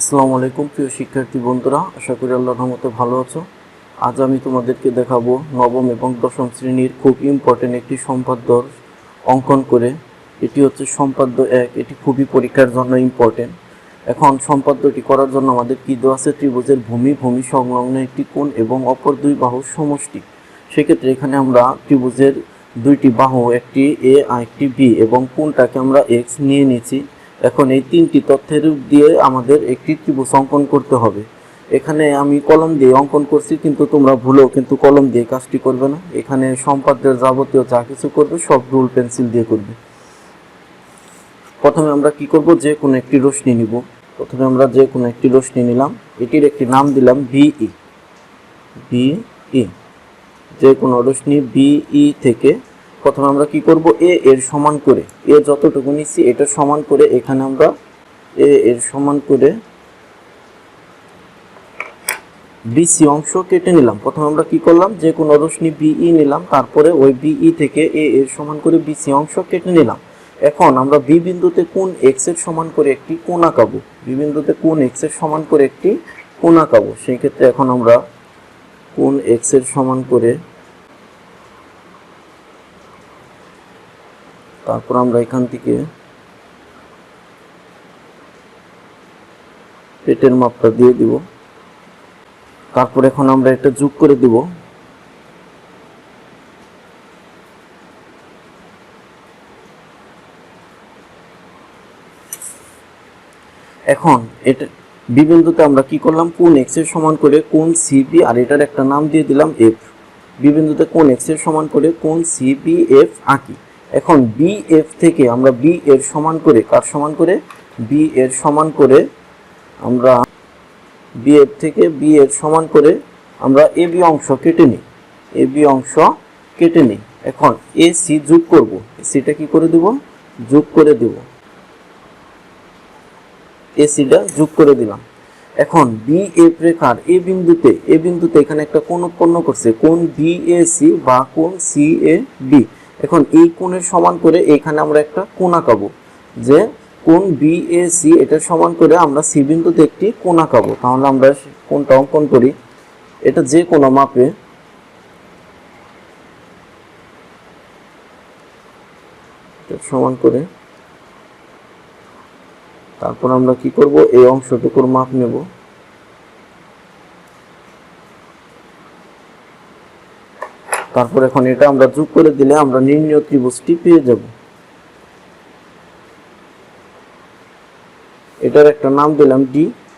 আসসালামু আলাইকুম, প্রিয় শিক্ষার্থী বন্ধুরা। আশা করি আল্লাহর রহমতে ভালো আছো। আজ আমি তোমাদেরকে দেখাবো নবম এবং দশম শ্রেণির খুব ইম্পর্টেন্ট একটি সম্পাদ্য অঙ্কন করে। এটি হচ্ছে সম্পাদ্য এক। এটি খুবই পরীক্ষার জন্য ইম্পর্টেন্ট এখন সম্পাদ্যটি করার জন্য আমাদের কী দেওয়া আছে? ত্রিভুজের ভূমি ভূমি সংলগ্ন একটি কোণ এবং অপর দুই বাহুর সমষ্টি। সেক্ষেত্রে এখানে আমরা ত্রিভুজের দুইটি বাহু, একটি এ আর একটি বি এবং কোণটাকে আমরা এক্স নিয়ে নিয়েছি। এখন এই তিনটি তথ্যের রূপ দিয়ে আমাদের একটি ত্রিভুজ অঙ্কন করতে হবে। এখানে আমি কলম দিয়ে অঙ্কন করছি, কিন্তু তোমরা ভুলেও কিন্তু কলম দিয়ে কাজটি করবে না। এখানে সম্পাদ্যের যাবতীয় যা কিছু করবে, সব রুল পেন্সিল দিয়ে করবে। প্রথমে আমরা কি করব? যে কোনো একটি রশ্মি নিব। প্রথমে আমরা যে কোনো একটি রশ্মি নিলাম। এটির একটি নাম দিলাম বিই বিই যে কোনো রশ্মি বিই থেকে প্রথমে আমরা কি করব? এ এর সমান করে, এ যতটুকু নিচ্ছি এটা সমান করে এখানে আমরা এ এর সমান করে বিসি অংশ কেটে নিলাম। প্রথমে আমরা কি করলাম? যে কোনো রশ্মি বিই নিলাম, তারপরে ওই বিই থেকে এ এর সমান করে বিসি অংশ কেটে নিলাম। এখন আমরা বি বিন্দুতে কোন এক্সের সমান করে একটি কোণ আঁকাবো? বি বিন্দুতে কোন এক্সের সমান করে একটি কোণ আঁকাবো? সেই ক্ষেত্রে এখন আমরা কোন এক্সের সমান করে তারপর আমরা এখান থেকে পেটের মাপটা দিয়ে দিব। তারপর এখন আমরা এটা যোগ করে দিব। এখন এটা বিবিন্দুতে আমরা কি করলাম? কোন এক্সের সমান করে কোন সিবি আর এটার একটা নাম দিয়ে দিলাম এফ বিবিন্দুতে কোন এক্সের সমান করে কোন সিবি এফ আঁকি। এখন বি এফ থেকে আমরা বি এর সমান করে, কার সমান করে? বি এর সমান করে আমরা বি এফ থেকে বি এর সমান করে আমরা এ বি অংশ কেটে নিই। এ বি অংশ কেটে নিই। এখন এ সি যোগ করব। সিটা কি করে দেব? যোগ করে দেব। এ এসিটা যোগ করে দিলাম। এখন বি এফ রেখার এ বিন্দুতে এ বিন্দুতে এখানে একটা কোণ উৎপন্ন করছে? কোণ বি এ সি বা কোণ সি এ বি এখন এই কোণের সমান করে এখানে আমরা একটা কোণ আঁকাবো। যে কোণ বি এ সি এটা সমান করে আমরা সি বিন্দুতে একটি কোণ আঁকাবো। তাহলে আমরা কোণটা অঙ্কন করি। এটা যে কোনো মাপে। সমান করে। তারপর আমরা কি করব? এই অংশটুকুর মাপ নেব। তারপর এখন এটা আমরা যোগ করে দিলে আমরা নির্ণয় ত্রিভুজটি পেয়ে যাব। এটার একটা নাম দিলাম ডি